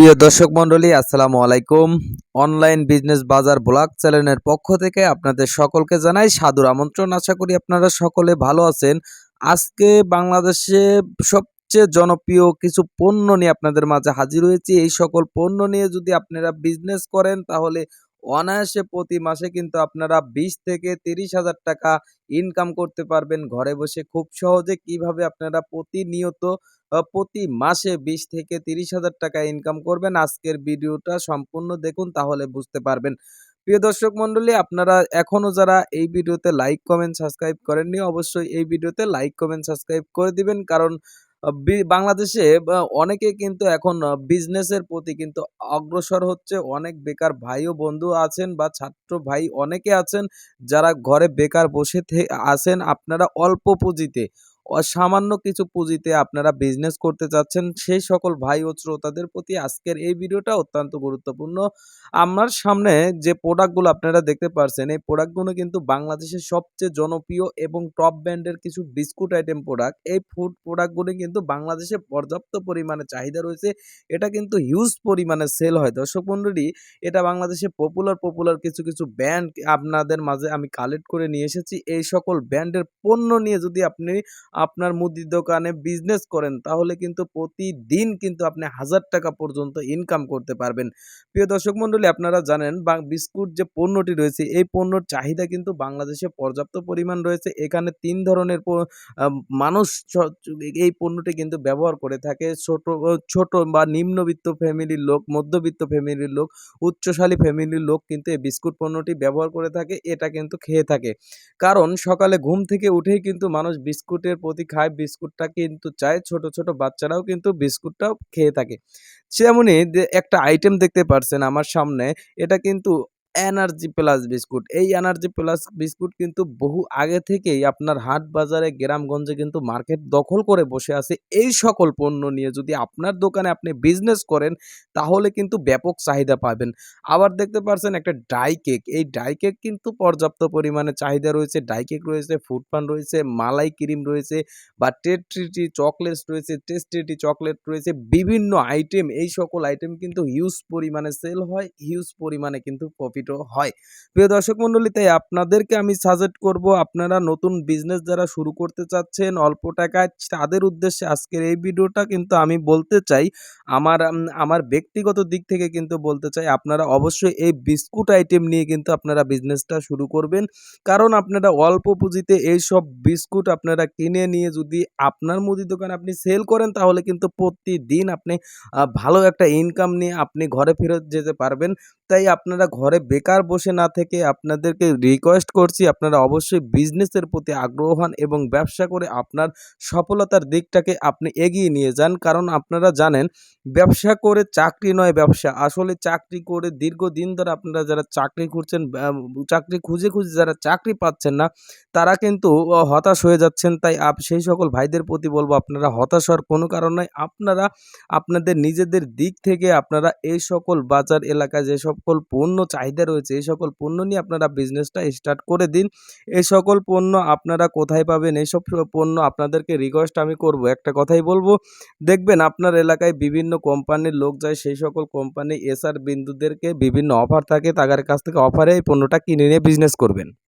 প্রিয় দর্শক মন্ডলী আসসালামু আলাইকুম। অনলাইন বিজনেস বাজার ব্লগ চ্যানেলের পক্ষ থেকে আপনাদের সকলকে জানাই সাদর আমন্ত্রণ। আশা করি আপনারা সকলে ভালো আছেন। আজকে বাংলাদেশে সবচেয়ে জনপ্রিয় কিছু পণ্য নিয়ে আপনাদের মাঝে হাজির হয়েছি। এই সকল পণ্য নিয়ে যদি আপনারা বিজনেস করেন, তাহলে অনায়াসে প্রতি মাসে কিন্তু আপনারা বিশ থেকে তিরিশ হাজার টাকা ইনকাম করতে পারবেন ঘরে বসে খুব সহজে কীভাবে আপনারা প্রতিনিয়ত প্রতি মাসে ২০ থেকে ৩০,০০০ টাকা ইনকাম করবেন। আজকের ভিডিওটা সম্পূর্ণ দেখুন তাহলে বুঝতে পারবেন। প্রিয় দর্শক মণ্ডলী আপনারা এখনও যারা এই ভিডিওতে লাইক, কমেন্ট, সাবস্ক্রাইব করেননি অবশ্যই এই ভিডিওতে লাইক, কমেন্ট, সাবস্ক্রাইব করে দিবেন। কারণ বাংলাদেশে অনেকে কিন্তু এখন বিজনেসের প্রতি কিন্তু অগ্রসর হচ্ছে। অনেক বেকার ভাই ও বন্ধু আছেন বা ছাত্র ভাই অনেকে আছেন, যারা ঘরে বেকার বসে আছেন। আপনারা অল্প পুঁজিতে সামান্য কিছু পুঁজিতে আপনারা বিজনেস করতে চাচ্ছেন, সেই সকল ভাই ও শ্রোতাদের প্রতি আজকের এই ভিডিওটা অত্যন্ত গুরুত্বপূর্ণ। আমার সামনে যে প্রোডাক্টগুলো আপনারা দেখতে পারছেন, এই প্রোডাক্টগুলো কিন্তু বাংলাদেশের সবচেয়ে জনপ্রিয় এবং টপ ব্র্যান্ডের কিছু বিস্কুট আইটেম প্রোডাক্ট। এই ফুড প্রোডাক্টগুলি কিন্তু বাংলাদেশে পর্যাপ্ত পরিমাণে চাহিদা রয়েছে। এটা কিন্তু হিউজ পরিমাণে সেল হয়। দর্শক মণ্ডলী, এটা বাংলাদেশে পপুলার, পপুলার কিছু, কিছু ব্র্যান্ড আপনাদের মাঝে আমি কালেক্ট করে নিয়ে এসেছি। এই সকল ব্র্যান্ডের পণ্য নিয়ে যদি আপনি আপনার মুদির দোকানে বিজনেস করেন তাহলে কিন্তু প্রতিদিন কিন্তু আপনি হাজার টাকা পর্যন্ত ইনকাম করতে পারবেন। প্রিয় দর্শক মণ্ডলী আপনারা জানেন বা বিস্কুট যে পণ্যটি রয়েছে এই পণ্যর চাহিদা কিন্তু বাংলাদেশে পর্যাপ্ত পরিমাণ রয়েছে। এখানে তিন ধরনের মানুষ এই পণ্যটি কিন্তু ব্যবহার করে থাকে। ছোট ছোট বা নিম্নবিত্ত ফ্যামিলির লোক, মধ্যবিত্ত ফ্যামিলির লোক, উচ্চশালী ফ্যামিলির লোক কিন্তু এই বিস্কুট পণ্যটি ব্যবহার করে থাকে। এটা কিন্তু খেয়ে থাকে। কারণ সকালে ঘুম থেকে উঠেই কিন্তু মানুষ বিস্কুটের প্রতি খায়, বিস্কুটটা কিন্তু চায়। ছোট, ছোট বাচ্চারাও কিন্তু বিস্কুটটাও খেয়ে থাকে। যেমনই একটা আইটেম দেখতে পারছেন আমার সামনে, এটা কিন্তু এনার্জি প্লাস বিস্কুট। এই এনার্জি প্লাস বিস্কুট কিন্তু বহু আগে থেকেই আপনার হাট বাজারে গ্রামগঞ্জে কিন্তু মার্কেট দখল করে বসে আছে। এই সকল পণ্য নিয়ে যদি আপনার দোকানে আপনি বিজনেস করেন তাহলে কিন্তু ব্যাপক চাহিদা পাবেন। আবার দেখতে পারছেন একটা ডাই কেক। এই ডাই কেক কিন্তু পর্যাপ্ত পরিমাণে চাহিদা রয়েছে। ডাই কেক রয়েছে, ফ্রুট পান রয়েছে, মালাই ক্রিম রয়েছে বা টেট্রিটি চকলেটস রয়েছে, টেস্টেটি চকলেট রয়েছে। বিভিন্ন আইটেম এই সকল আইটেম কিন্তু হিউজ পরিমাণে সেল হয়, হিউজ পরিমাণে কিন্তু প্রফিটও হয়। প্রিয় দর্শক মণ্ডলী তাই আপনাদেরকে আমি সাজেস্ট করব, আপনারা নতুন বিজনেস যারা শুরু করতে চাচ্ছেন অল্প টাকায়, তাদের উদ্দেশ্যে আজকের এই ভিডিওটা কিন্তু আমি বলতে চাই, আমার আম আমার ব্যক্তিগত দিক থেকে কিন্তু বলতে চাই, আপনারা অবশ্যই এই বিস্কুট আইটেম নিয়ে কিন্তু আপনারা বিজনেসটা শুরু করবেন। কারণ আপনারা অল্প পুঁজিতে এইসব বিস্কুট আপনারা কিনে নিয়ে যদি আপনার মুদির দোকানে আপনি সেল করেন, তাহলে কিন্তু প্রতিদিন আপনি ভালো একটা ইনকাম নিয়ে আপনি ঘরে ফেরত যেতে পারবেন। তাই আপনারা ঘরে বেকার বসে না থেকে আপনাদেরকে রিকোয়েস্ট করছি আপনারা অবশ্যই বিজনেসের প্রতি আগ্রহ হন এবং ব্যবসা করে আপনার সফলতার দিকটাকে আপনি এগিয়ে নিয়ে যান। কারণ আপনারা জানেন ব্যবসা করে চাকরি নয় ব্যবসা। আসলে চাকরি করে দীর্ঘদিন ধরে আপনারা যারা চাকরি খুঁজছেন চাকরি খুঁজে, খুঁজে যারা চাকরি পাচ্ছেন না তারা কিন্তু হতাশ হয়ে যাচ্ছেন। তাই সেই সকল ভাইদের প্রতি বলব আপনারা হতাশ হওয়ার কোনো কারণ নাই। আপনারা আপনাদের নিজেদের দিক থেকে আপনারা এই সকল বাজার এলাকায় যে সকল পণ্য চাহিদা রয়েছে, এই সকল পণ্য নিয়ে আপনারা বিজনেসটা স্টার্ট করে দিন। এই সকল পণ্য আপনারা কোথায় পাবেন এইসব পণ্য আপনাদেরকে রিকোয়েস্ট আমি করব। একটা কথাই বলব, দেখবেন আপনার এলাকায় বিভিন্ন কোম্পানির লোক যায়, সেই সকল কোম্পানি এসআর বিন্দুদেরকে বিভিন্ন অফার থাকে, তাদের কাছ থেকে অফারে এই পণ্যটা কিনে নিয়ে বিজনেস করবেন।